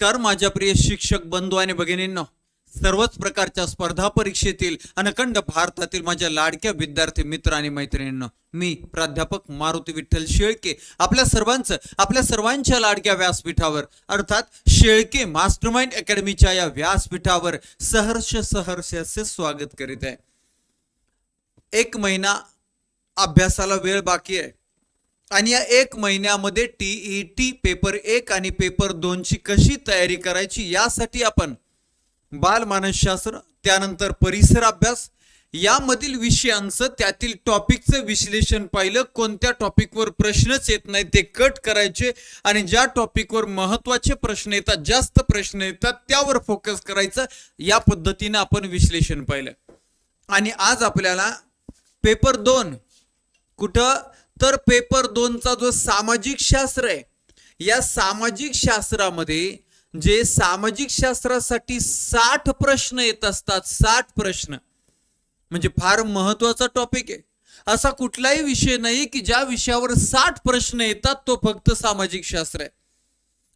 नमस्कार माझ्या प्रिय शिक्षक बंधू आणि भगिनींनो. सर्वच प्रकारच्या स्पर्धा परीक्षेतील अनखंड भारतातील माझ्या लाडक्या विद्यार्थी मित्र आणि मैत्रिणींनो मी प्राध्यापक मारुती विठ्ठल शेळके आपल्या सर्वांचं आपल्या सर्वांच्या लाडक्या व्यासपीठावर अर्थात शेळके मास्टरमाइंड अकॅडमीच्या या व्यासपीठावर सहर्ष सहर्ष असे स्वागत करीत आहे. एक महिना अभ्यासाला वेळ बाकी आहे. आणि या एक महिन्यामध्ये टी ई टी पेपर एक आणि पेपर दोनची कशी तयारी करायची यासाठी आपण बालमानसशास्त्र त्यानंतर परिसर अभ्यास यामधील विषयांचं त्यातील टॉपिकचं विश्लेषण पाहिलं कोणत्या टॉपिकवर प्रश्नच येत नाही ते कट करायचे आणि ज्या टॉपिकवर महत्त्वाचे प्रश्न येतात जास्त प्रश्न येतात त्यावर फोकस करायचं या पद्धतीनं आपण विश्लेषण पाहिलं. आणि आज आपल्याला पेपर दोन कुठं तर पेपर दोनचा जो सामाजिक शास्त्र आहे या सामाजिक शास्त्रामध्ये जे सामाजिक शास्त्रासाठी साठ प्रश्न येत असतात साठ प्रश्न म्हणजे फार महत्त्वाचा टॉपिक आहे. असा कुठलाही विषय नाही की ज्या विषयावर साठ प्रश्न येतात तो फक्त सामाजिक शास्त्र आहे.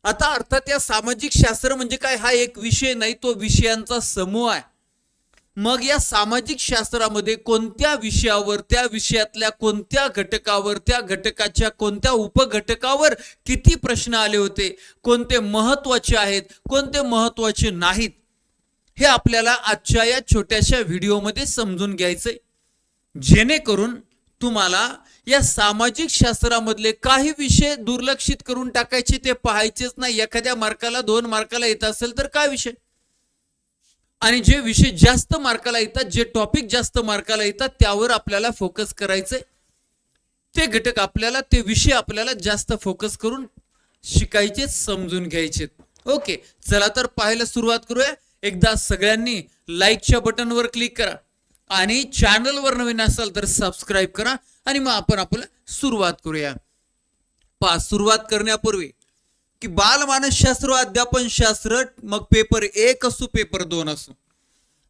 आता अर्थात या सामाजिक शास्त्र म्हणजे काय? हा एक विषय नाही तो विषयांचा समूह आहे. मग या सामाजिक शास्त्रामध्ये कोणत्या विषयावर त्या विषयातल्या कोणत्या घटकावर त्या घटकाच्या कोणत्या उपघटकावर किती प्रश्न आले होते? कोणते महत्त्वाचे आहेत कोणते महत्त्वाचे नाहीत? हे आपल्याला आजच्या या छोट्याशा व्हिडिओमध्ये समजून घ्यायचंय. जेणेकरून तुम्हाला या सामाजिक शास्त्रामधले काही विषय दुर्लक्षित करून टाकायचे ते पाहायचेच नाही. एखाद्या मार्काला दोन मार्काला येत असेल तर काय विषय? आणि जे विषय जास्त मार्काला येतात जे टॉपिक जास्त मार्काला येतात त्यावर आपल्याला फोकस करायचं ते घटक आपल्याला ते विषय आपल्याला जास्त फोकस करून शिकायचे समजून घ्यायचे ओके चला तर पाहायला सुरुवात करूया. एकदा सगळ्यांनी लाईकच्या बटनवर क्लिक करा. आणि चॅनलवर नवीन असाल तर सबस्क्राईब करा. आणि मग आपण आपलं सुरुवात करूया. पा सुरुवात करण्यापूर्वी की बाल मानसशास्त्र अध्यापन शास्त्र मग पेपर एक असो पेपर दोन असो.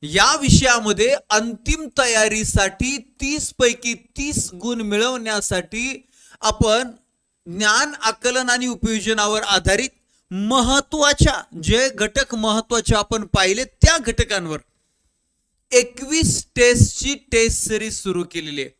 या विषयामध्ये अंतिम तयारीसाठी तीस पैकी तीस गुण मिळवण्यासाठी आपण ज्ञान आकलन आणि उपयोजनावर आधारित महत्त्वाच्या जे घटक महत्त्वाचे आपण पाहिले त्या घटकांवर एकवीस टेस्टची टेस्ट सिरीज सुरू केलेली आहे.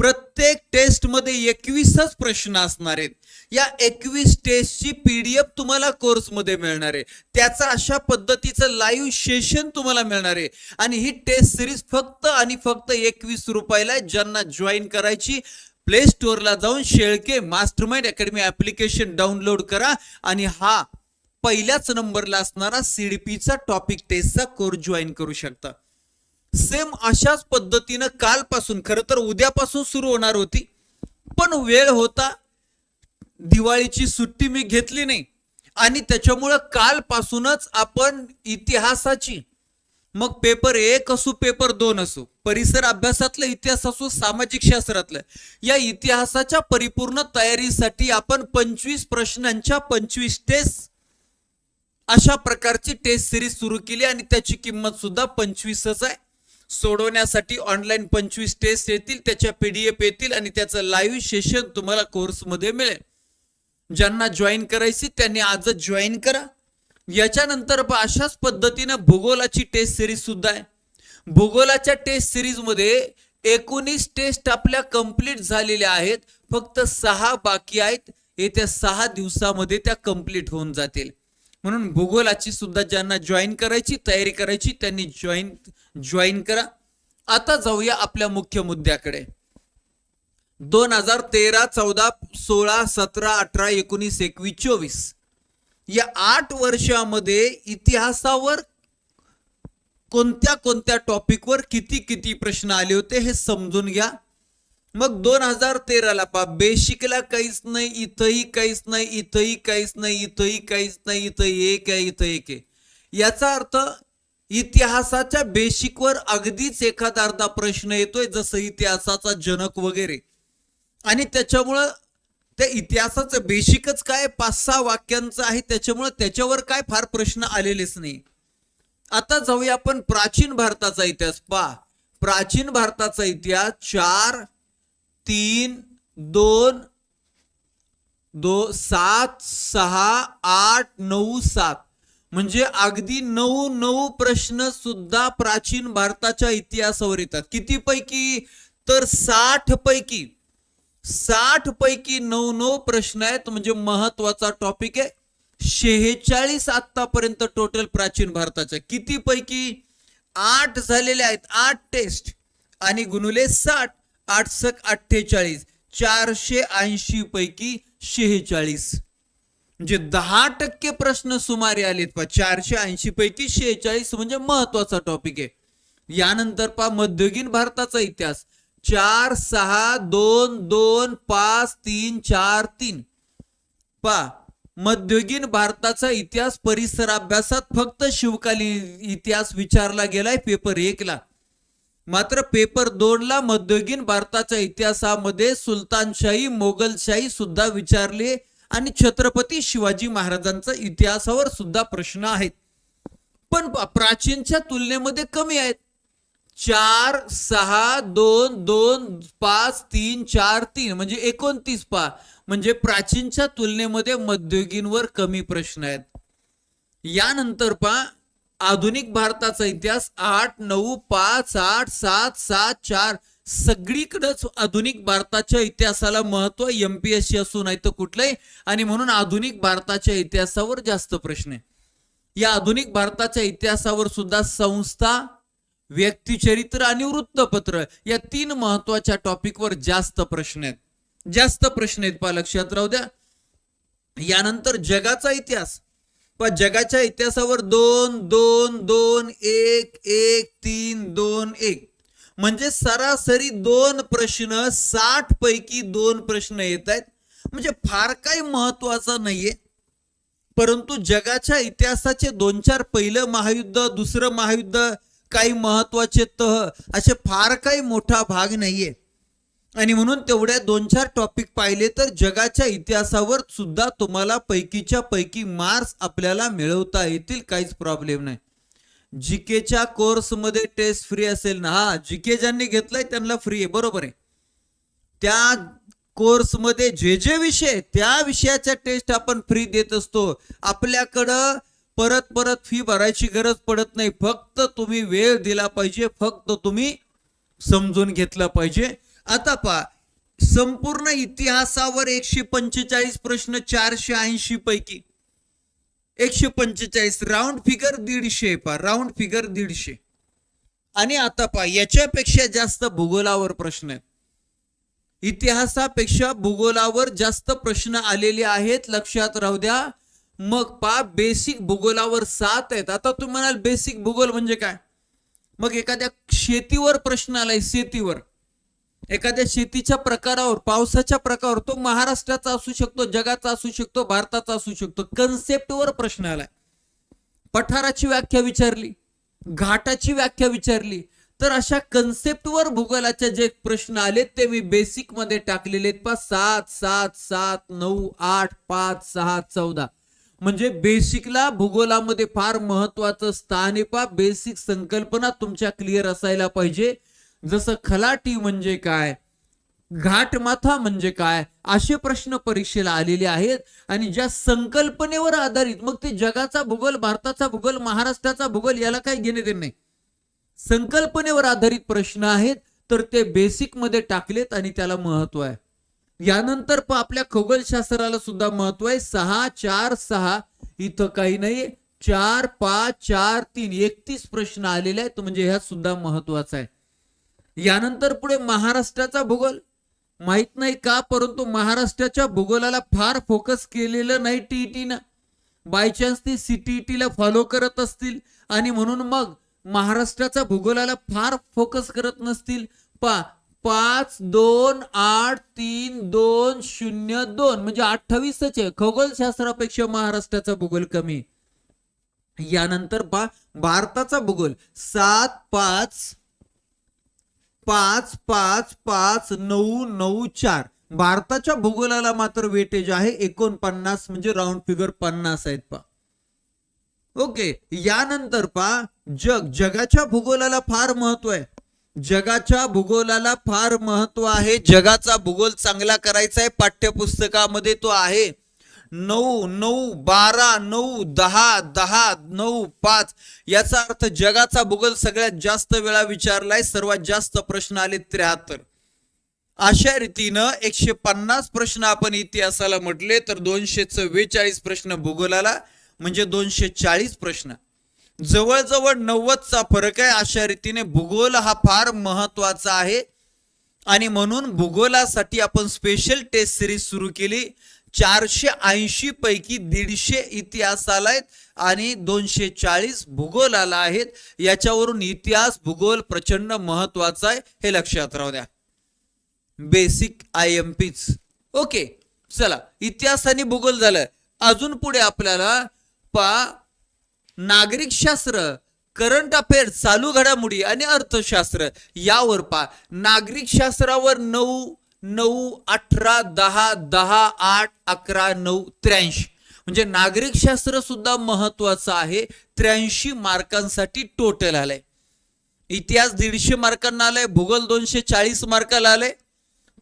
प्रत्येक टेस्टमध्ये एकवीसच प्रश्न असणार आहेत. या एकवीस टेस्टची पीडीएफ तुम्हाला कोर्समध्ये मिळणार आहे. त्याचा अशा पद्धतीचं लाईव्ह सेशन तुम्हाला मिळणार आहे. आणि ही टेस्ट सिरीज फक्त आणि फक्त एकवीस रुपयाला आहे. ज्यांना जॉईन करायची प्ले स्टोअरला जाऊन Shelke mastermind academy application download करा. आणि हा पहिल्याच नंबरला असणारा सीडीपीचा टॉपिक टेस्टचा कोर्स जॉईन करू शकता. सेम अशाच पद्धतीनं कालपासून खरं तर उद्यापासून सुरू होणार होती. पण वेळ होता दिवाळीची सुट्टी मी घेतली नाही. आणि त्याच्यामुळं कालपासूनच आपण इतिहासाची मग पेपर एक असो पेपर दोन असो परिसर अभ्यासातलं इतिहास असो सामाजिक शास्त्रातलं या इतिहासाच्या परिपूर्ण तयारीसाठी आपण पंचवीस प्रश्नांच्या पंचवीस टेस्ट अशा प्रकारची टेस्ट सिरीज सुरू केली आणि त्याची किंमत सुद्धा पंचवीसच आहे. सोडवण्यासाठी ऑनलाईन पंचवीस टेस्ट येतील त्याच्या पीडीएफ येतील आणि त्याचं लाईव्ह सेशन तुम्हाला कोर्समध्ये मिळेल. ज्यांना जॉईन करायची त्यांनी आजच जॉईन करा. याच्यानंतर अशाच पद्धतीनं भूगोलाची टेस्ट सिरीज सुद्धा आहे. भूगोलाच्या टेस्ट सिरीजमध्ये एकोणीस टेस्ट आपल्या कंप्लीट झालेल्या आहेत. फक्त सहा बाकी आहेत. येत्या सहा दिवसामध्ये त्या कंप्लीट होऊन जातील. म्हणून भूगोलाची सुद्धा ज्यांना जॉईन करायची तयारी करायची त्यांनी जॉईन जॉईन करा. आता जाऊया आपल्या मुख्य मुद्द्याकडे. दोन हजार तेरा चौदा सोळा सतरा अठरा एकोणीस एकवीस चोवीस. या आठ वर्षामध्ये इतिहासावर कोणत्या कोणत्या टॉपिकवर किती किती प्रश्न आले होते हे समजून घ्या. मग दोन हजार तेराला पा बेसिकला काहीच नाही इथंही काहीच नाही इथंही काहीच नाही इथंही काहीच नाही इथं एक आहे इथं एक आहे. याचा अर्थ इतिहासाच्या बेसिकवर अगदीच एखादा अर्धा प्रश्न येतोय जसं इतिहासाचा जनक वगैरे. आणि त्याच्यामुळं त्या इतिहासाचं बेसिकच काय पाच सहा वाक्यांचं आहे त्याच्यामुळं त्याच्यावर काय फार प्रश्न आलेलेच नाही. आता जाऊया आपण प्राचीन भारताचा इतिहास. पहा प्राचीन भारताचा इतिहास चार तीन दोन दो सात सहा आठ नऊ सात. म्हणजे अगदी नऊ नऊ प्रश्न सुद्धा प्राचीन भारताच्या इतिहासावर येतात. किती पैकी तर साठ पैकी साठ पैकी नऊ नऊ प्रश्न आहेत. म्हणजे महत्त्वाचा टॉपिक आहे. शेहेचाळीस आतापर्यंत टोटल प्राचीन भारताच्या किती पैकी आठ झालेले आहेत. आठ टेस्ट आणि गुणुले साठ. आठसक अठ्ठेचाळीस चारशे ऐंशी पैकी शेहेचाळीस. म्हणजे दहा टक्के प्रश्न सुमारे आलेत पा चारशे ऐंशी पैकी शेहेचाळीस म्हणजे महत्त्वाचा टॉपिक आहे. यानंतर पा मध्ययुगीन भारताचा इतिहास. चार सहा दोन दोन पाच तीन चार तीन. पा मध्ययुगीन भारताचा इतिहास परिसर अभ्यासात फक्त शिवकालीन इतिहास विचारला गेलाय पेपर एक ला मात्र पेपर दोनला मध्ययुगीन भारताच्या इतिहासामध्ये सुलतानशाही मोगलशाही सुद्धा विचारले आणि छत्रपती शिवाजी महाराजांचा इतिहासावर सुद्धा प्रश्न आहेत. पण प्राचीनच्या तुलनेमध्ये कमी आहेत. चार सहा दोन दोन पाच तीन चार तीन म्हणजे एकोणतीस पा म्हणजे प्राचीनच्या तुलनेमध्ये मध्ययुगीनवर कमी प्रश्न आहेत. यानंतर पा आधुनिक भारताचा इतिहास आठ नऊ पाच आठ सात सात चार सगळीकडंच आधुनिक भारताच्या इतिहासाला महत्त्व एमपीएससी असू नाही तर कुठलंही. आणि म्हणून आधुनिक भारताच्या इतिहासावर जास्त प्रश्न आहे. या आधुनिक भारताच्या इतिहासावर सुद्धा संस्था व्यक्तिचरित्र आणि वृत्तपत्र या तीन महत्त्वाच्या टॉपिकवर जास्त प्रश्न आहेत. जास्त प्रश्न आहेत पा लक्षात राहू द्या. यानंतर जगाचा इतिहास. पण जगाच्या इतिहासावर दोन दोन दोन एक एक तीन दोन एक. म्हणजे सरासरी दोन प्रश्न साठ पैकी दोन प्रश्न येत आहेत. म्हणजे फार काही महत्त्वाचा नाहीये. परंतु जगाच्या इतिहासाचे दोन चार पहिलं महायुद्ध दुसरं महायुद्ध काही महत्त्वाचे तह असे फार काही मोठा भाग नाहीये. आणि म्हणून तेवढ्या दोन चार टॉपिक पाहिले तर जगाच्या इतिहासावर सुद्धा तुम्हाला पैकीच्या पैकी मार्क्स आपल्याला मिळवता येतील काहीच प्रॉब्लेम नाही. जीकेच्या कोर्समध्ये टेस्ट फ्री असेल ना हा जीके ज्यांनी घेतलाय त्यांना फ्री आहे बरोबर आहे. त्या कोर्समध्ये जे जे विषय त्या विषयाच्या टेस्ट आपण फ्री देत असतो. आपल्याकडं परत परत फी भरायची गरज पडत नाही. फक्त तुम्ही वेळ दिला पाहिजे फक्त तुम्ही समजून घेतलं पाहिजे. आता पहा संपूर्ण इतिहासावर एकशे पंचेचाळीस प्रश्न चारशे ऐंशी पैकी. एकशे पंचेचाळीस राऊंड फिगर दीडशे पा राऊंड फिगर दीडशे. आणि आता पहा याच्यापेक्षा जास्त भूगोलावर प्रश्न आहेत. इतिहासापेक्षा भूगोलावर जास्त प्रश्न आलेले आहेत लक्षात राहू द्या. मग पा बेसिक भूगोलावर सात आहेत. आता तुम्ही म्हणाल बेसिक भूगोल म्हणजे काय? मग एखाद्या शेतीवर प्रश्न आलाय शेतीवर. एखाद्या शेतीच्या प्रकारावर पावसाच्या प्रकारावर तो महाराष्ट्राचा असू शकतो जगाचा असू शकतो भारताचा असू शकतो कन्सेप्टवर प्रश्न आलाय. पठाराची व्याख्या विचारली घाटाची व्याख्या विचारली तर अशा कन्सेप्टवर भूगोलाचे जे प्रश्न आले ते मी बेसिकमध्ये टाकलेले आहेत. पा सात सात सात नऊ आठ पाच सहा चौदा. म्हणजे बेसिकला भूगोलामध्ये फार महत्वाचं स्थान आहे. पा बेसिक संकल्पना तुमच्या क्लिअर असायला पाहिजे. जसं खलाटी म्हणजे काय? घाटमाथा म्हणजे काय? असे प्रश्न परीक्षेला आलेले आहेत. आणि ज्या संकल्पनेवर आधारित मग ते जगाचा भूगोल भारताचा भूगोल महाराष्ट्राचा भूगोल याला काही घेणे देणे नाही. संकल्पनेवर आधारित प्रश्न आहेत तर ते बेसिकमध्ये टाकलेत आणि त्याला महत्त्व आहे. यानंतर आपल्या खगोलशास्त्राला सुद्धा महत्त्व आहे. सहा चार सहा इथं काही नाही चार पाच चार तीन एकतीस प्रश्न आलेले आहेत. म्हणजे ह्या सुद्धा महत्त्वाचा आहे. यानंतर पुढे महाराष्ट्राचा भूगोल. माहीत नाही का परंतु महाराष्ट्राच्या भूगोलाला फार फोकस केलेलं नाही टीईटीनं. बाय चान्स ते सीटीईटी ला फॉलो करत असतील आणि म्हणून मग महाराष्ट्राच्या भूगोलाला फार फोकस करत नसतील. पा पाच दोन आठ तीन दोन शून्य दोन. म्हणजे अठ्ठावीसच आहे. खगोलशास्त्रापेक्षा महाराष्ट्राचा भूगोल कमी. यानंतर पा भारताचा भूगोल. सात पाच पाच पाच पाच नऊ नऊ चार. भारताच्या भूगोलाला मात्र वेटेज आहे एकोणपन्नास म्हणजे राऊंड फिगर पन्नास आहेत पा ओके यानंतर पा जग जगाच्या भूगोलाला फार महत्त्व आहे. जगाच्या भूगोलाला फार महत्त्व आहे. जगाचा भूगोल चांगला करायचा आहे. पाठ्यपुस्तकामध्ये तो आहे. नऊ नऊ बारा नऊ दहा दहा नऊ पाच याचा अर्थ जगाचा भूगोल सगळ्यात जास्त वेळा विचारलाय सर्वात जास्त प्रश्न आले त्र्याहत्तर. अशा रीतीनं एकशे पन्नास प्रश्न आपण इतिहासाला म्हटले तर दोनशे चव्वेचाळीस प्रश्न भूगोलाला म्हणजे दोनशे चाळीस प्रश्न. जवळजवळ नव्वदचा फरक आहे अशा रीतीने भूगोल हा फार महत्त्वाचा आहे. आणि म्हणून भूगोलासाठी आपण स्पेशल टेस्ट सिरीज सुरू केली. चारशे ऐंशी पैकी दीडशे इतिहासाला आहेत आणि दोनशे चाळीस भूगोलाला आहेत. याच्यावरून इतिहास भूगोल प्रचंड महत्त्वाचा आहे. हे लक्षात राहू द्या. बेसिक आय एम पीच ओके चला. इतिहास आणि भूगोल झालं. अजून पुढे आपल्याला पा नागरिक शास्त्र करंट अफेअर चालू घडामोडी आणि अर्थशास्त्र यावर पा. नागरिक शास्त्रावर नऊ नऊ अठरा दहा दहा आठ अकरा नऊ त्र्याऐंशी. म्हणजे नागरिक शास्त्र सुद्धा महत्वाचं आहे. त्र्याऐंशी मार्कांसाठी टोटल आलंय. इतिहास दीडशे मार्कांना आलाय भूगोल दोनशे चाळीस मार्काला आलंय.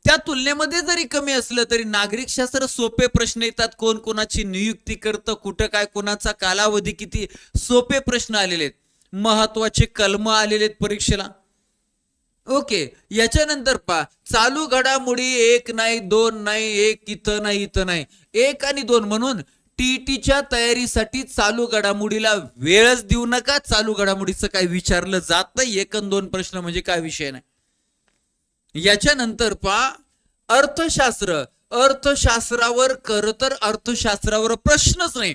त्या तुलनेमध्ये जरी कमी असलं तरी नागरिक शास्त्र सोपे प्रश्न येतात. कोण कोणाची नियुक्ती करतं कुठं काय कोणाचा कालावधी किती सोपे प्रश्न आलेले आहेत. महत्त्वाचे कलम आलेले आहेत परीक्षेला. ओके याच्यानंतर पा चालू घडामोडी एक नाही दोन नाही एक इथं नाही इथं नाही. एक आणि दोन म्हणून टीईटीच्या तयारीसाठी चालू घडामोडीला वेळच देऊ नका. चालू घडामोडीचं काय विचारलं जात नाही. एक आणि दोन प्रश्न म्हणजे काय विषय नाही. याच्यानंतर पा अर्थशास्त्र. अर्थशास्त्रावर खर तर अर्थशास्त्रावर प्रश्नच नाही.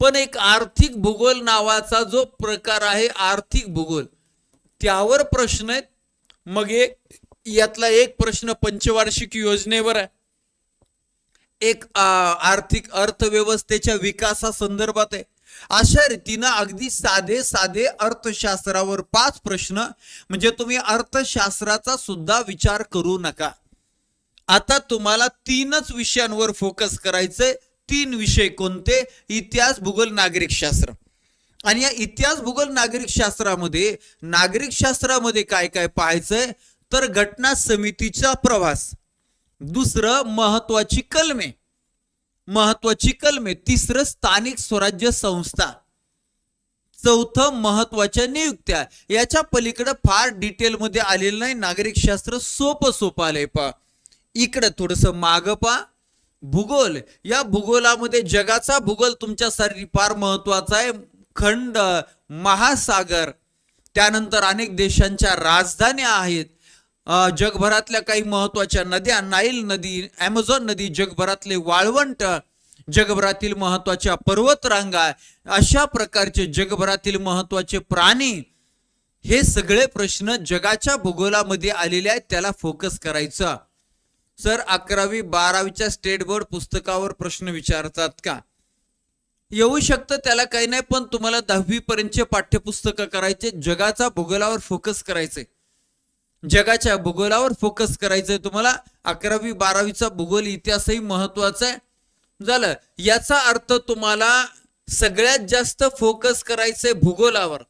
पण एक आर्थिक भूगोल नावाचा जो प्रकार आहे आर्थिक भूगोल त्यावर प्रश्न आहेत. मग एक यातला एक प्रश्न पंचवार्षिक योजनेवर आहे. एक आर्थिक अर्थव्यवस्थेच्या विकासा संदर्भात आहे. अशा रीतीनं अगदी साधे साधे अर्थशास्त्रावर पाच प्रश्न म्हणजे तुम्ही अर्थशास्त्राचा सुद्धा विचार करू नका. आता तुम्हाला तीनच विषयांवर फोकस करायचंय. तीन विषय कोणते? इतिहास भूगोल नागरिक शास्त्र. आणि या इतिहास भूगोल नागरिक शास्त्रामध्ये नागरिक शास्त्रामध्ये काय काय पाहायचंय? तर घटना समितीचा प्रवास. दुसरं महत्वाची कलमे. महत्वाची कलमे. तिसरं स्थानिक स्वराज्य संस्था. चौथं महत्त्वाच्या नियुक्त्या. याच्या पलीकडे फार डिटेलमध्ये आलेलं नाही. नागरिक शास्त्र सोपं सोपं आलंय पा इकडं थोडस माग पा भूगोल. या भूगोलामध्ये जगाचा भूगोल तुमच्यासाठी फार महत्त्वाचा आहे. खंड महासागर त्यानंतर अनेक देशांच्या राजधान्या आहेत. जगभरातल्या काही महत्त्वाच्या नद्या नाईल नदी ॲमेझॉन नदी जगभरातले वाळवंट जगभरातील महत्त्वाच्या पर्वतरांगा अशा प्रकारचे जगभरातील महत्त्वाचे प्राणी हे सगळे प्रश्न जगाच्या भूगोलामध्ये आलेले आहेत त्याला फोकस करायचा. सर अकरावी बारावीच्या स्टेट बोर्ड पुस्तकावर प्रश्न विचारतात का? येऊ शकतं त्याला काही नाही पण तुम्हाला दहावी पर्यंतचे पाठ्यपुस्तकं करायचे जगाचा भूगोलावर फोकस करायचे जगाच्या भूगोलावर फोकस करायचंय तुम्हाला. अकरावी बारावीचा भूगोल इतिहासही महत्त्वाचा आहे. झालं. याचा अर्थ तुम्हाला सगळ्यात जास्त फोकस करायचंय भूगोलावर.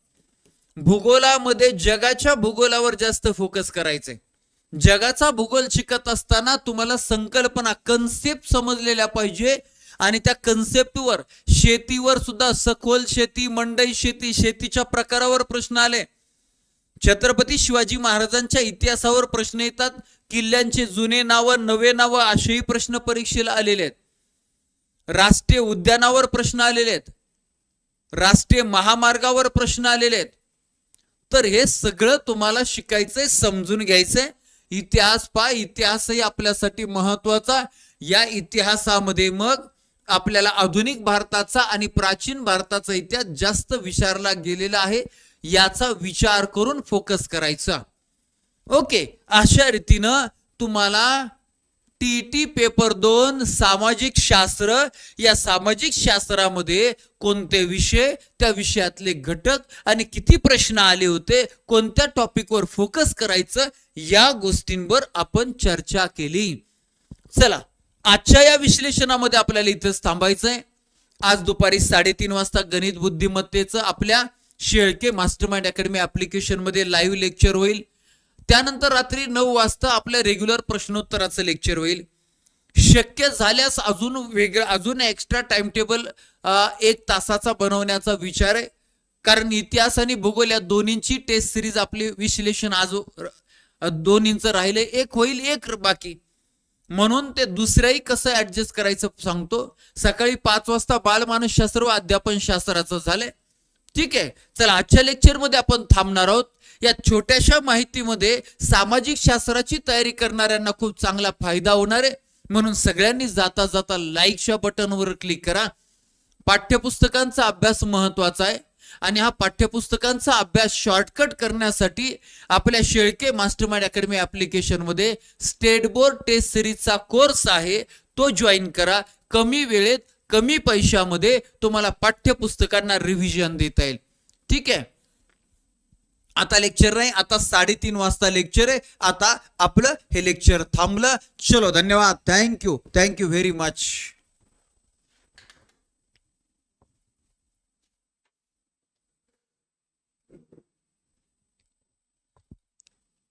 भूगोलामध्ये जगाच्या भूगोलावर जास्त फोकस करायचंय. जगाचा भूगोल शिकत असताना तुम्हाला संकल्पना कन्सेप्ट समजलेल्या पाहिजे. आणि त्या कन्सेप्टवर शेतीवर सुद्धा सखोल शेती मंडई शेती शेतीच्या प्रकारावर प्रश्न आले. छत्रपती शिवाजी महाराजांच्या इतिहासावर प्रश्न येतात. किल्ल्यांचे जुने नावं नवे नावं असेही प्रश्न परीक्षेला आलेले आहेत. राष्ट्रीय उद्यानावर प्रश्न आलेले आहेत. राष्ट्रीय महामार्गावर प्रश्न आलेले आहेत. तर हे सगळं तुम्हाला शिकायचंय समजून घ्यायचंय. इतिहास पा इतिहासही आपल्यासाठी महत्त्वाचा या इतिहासामध्ये मग आपल्याला आधुनिक भारताचा आणि प्राचीन भारताचा इतिहास जास्त विचारला गेलेला आहे. याचा विचार करून फोकस करायचा. ओके अशा रीतीनं तुम्हाला टीटी पेपर दोन सामाजिक शास्त्र या सामाजिक शास्त्रामध्ये कोणते विषय त्या विषयातले घटक आणि किती प्रश्न आले होते कोणत्या टॉपिकवर फोकस करायचं या गोष्टींवर आपण चर्चा केली. चला आजच्या या विश्लेषणामध्ये आपल्याला इथंच थांबायचंय. आज दुपारी साडेतीन वाजता गणित बुद्धिमत्तेचं आपल्या शेळके मास्टर माइंड अकॅडमी ऍप्लिकेशनमध्ये लाईव्ह लेक्चर होईल. त्यानंतर रात्री नऊ वाजता आपल्या रेग्युलर प्रश्नोत्तराचं लेक्चर होईल. शक्य झाल्यास अजून वेगळं अजून एक्स्ट्रा टाइम टेबल एक तासाचा बनवण्याचा विचार आहे. कारण इतिहास आणि भूगोल या दोन्हींची टेस्ट सिरीज आपली विश्लेषण आज दोन्हींचं राहिले एक होईल एक बाकी. म्हणून ते दुसऱ्याही कसं ऍडजस्ट करायचं सांगतो. सकाळी पाच वाजता बालमानसशास्त्र व अध्यापन शास्त्राचं झालंय. ठीक आहे. चला आजच्या लेक्चरमध्ये आपण थांबणार आहोत. या छोट्याशा माहितीमध्ये सामाजिक शास्त्राची तयारी करणाऱ्यांना खूप चांगला फायदा होणार आहे. म्हणून सगळ्यांनी जाता जाता लाईकच्या बटनवर क्लिक करा. पाठ्यपुस्तकांचा अभ्यास महत्त्वाचा आहे. आणि हा पाठ्यपुस्तकांचा अभ्यास शॉर्टकट करण्यासाठी आपल्या शेळके मास्टर माइंड अकॅडमी ऍप्लिकेशनमध्ये स्टेट बोर्ड टेस्ट सिरीजचा कोर्स आहे. तो जॉईन करा. कमी वेळेत कमी पैशामध्ये तुम्हाला पाठ्यपुस्तकांना रिव्हिजन देता येईल. ठीक आहे? आता लेक्चर नाही आता साडेतीन वाजता लेक्चर आहे. आता आपलं हे लेक्चर थांबलं. चलो धन्यवाद. Thank you thank you very much